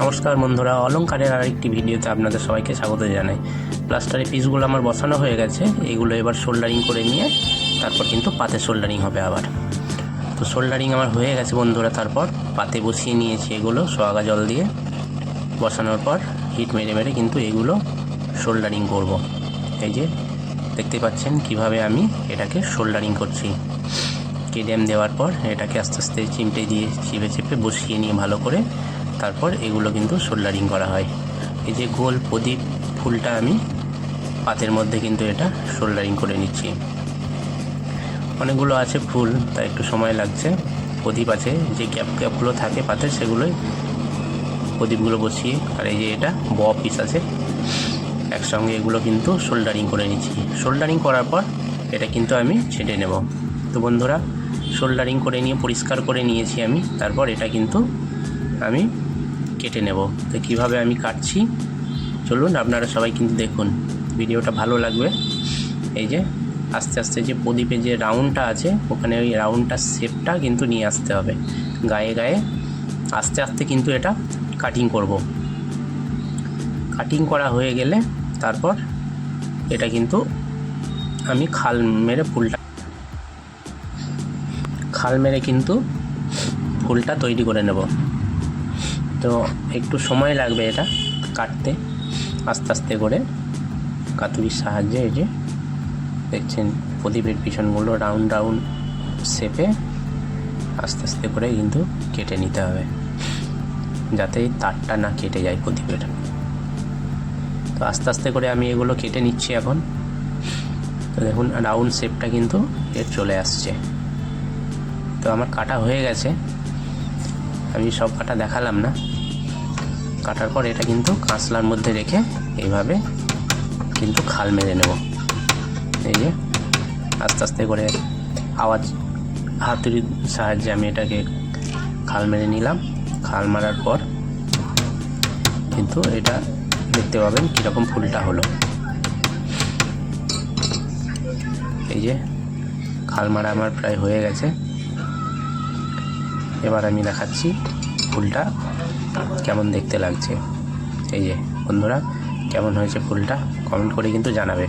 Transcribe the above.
নমস্কার বন্ধুরা, অলংকারের আরেকটি ভিডিওতে আপনাদের সবাইকে স্বাগত জানাই। প্লাস্টারের পিসগুলো আমার বসানো হয়ে গেছে, এগুলো এবার সোল্ডারিং করে নিয়ে তারপর কিন্তু পাতে সোল্ডারিং হবে আবার। তো সোল্ডারিং আমার হয়ে গেছে বন্ধুরা, তারপর পাতে বসিয়ে নিয়েছি এগুলো, সোয়াগা জল দিয়ে। বসানোর পর হিট মেরে মেরে কিন্তু এগুলো সোল্ডারিং করব। এই যে দেখতে পাচ্ছেন কীভাবে আমি এটাকে সোল্ডারিং করছি। কেডিএম দেওয়ার পর এটাকে আস্তে আস্তে চিমটে দিয়ে চিপে চেপে বসিয়ে নিয়ে ভালো করে তারপর এগুলো কিন্তু সোল্ডারিং করা হয়। এই যে গোল প্রদীপ ফুলটা আমি পাতের মধ্যে কিন্তু এটা সোল্ডারিং করে নিচ্ছি। অনেকগুলো আছে ফুল, তাই একটু সময় লাগছে। প্রদীপ আছে, যে ক্যাপ ক্যাপগুলো থাকে পাতের সেগুলোই প্রদীপগুলো বসিয়ে, আর এই যে এটা ব পিস আছে, একসঙ্গে এগুলো কিন্তু সোল্ডারিং করে নিচ্ছি। সোল্ডারিং করার পর এটা কিন্তু আমি ছেটে নেব। তো বন্ধুরা, সোল্ডারিং করে নিয়ে, পরিষ্কার করে নিয়েছি আমি, তারপর এটা কিন্তু আমি কেটে নেব। তো কীভাবে আমি কাটছি? চলুন, আপনারা সবাই কিন্তু দেখুন। ভিডিওটা ভালো লাগবে। এই যে, আস্তে আস্তে যে প্রদীপে যে রাউন্ডটা আছে, ওখানে ওই রাউন্ডটার শেপটা কিন্তু নিয়ে আসতে হবে। গায়ে গায়ে আস্তে আস্তে কিন্তু এটা কাটিং করব। কাটিং করা হয়ে গেলে তারপর এটা কিন্তু আমি খাল মেরে ফুলটা খাল মেরে কিন্তু ফুলটা তৈরি করে নেব। তো একটু সময় লাগবে এটা কাটতে। আস্তে আস্তে করে কাতুরির সাহায্যে এই যে দেখছেন প্রদীপের পিছনগুলো রাউন্ড রাউন্ড শেপে আস্তে আস্তে করে কিন্তু কেটে নিতে হবে। যাতে তারটা না কেটে যায় প্রদীপের। তো আস্তে আস্তে করে আমি এগুলো কেটে নিচ্ছি এখন। তো দেখুন রাউন্ড শেপটা কিন্তু এর চলে আসছে। তো আমার কাটা হয়ে গেছে। আমি সব কাটা দেখালাম না। কাটার পর এটা কিন্তু কাঁচলার মধ্যে রেখে এইভাবে কিন্তু খাল মেরে নেব। এই যে আস্তে আস্তে করে আওয়াজ, হাতুড়ির সাহায্যে আমি এটাকে খাল মেরে নিলাম। খাল মারার পর কিন্তু এটা দেখতে পাবেন কীরকম ফুলটা হলো। এই যে খাল মারা আমার প্রায় হয়ে গেছে। এবার আমি দেখাচ্ছি ফুলটা কেমন দেখতে লাগছে? এই যে বন্ধুরা কেমন হয়েছে ফুলটা? কমেন্ট করে কিন্তু জানাবে।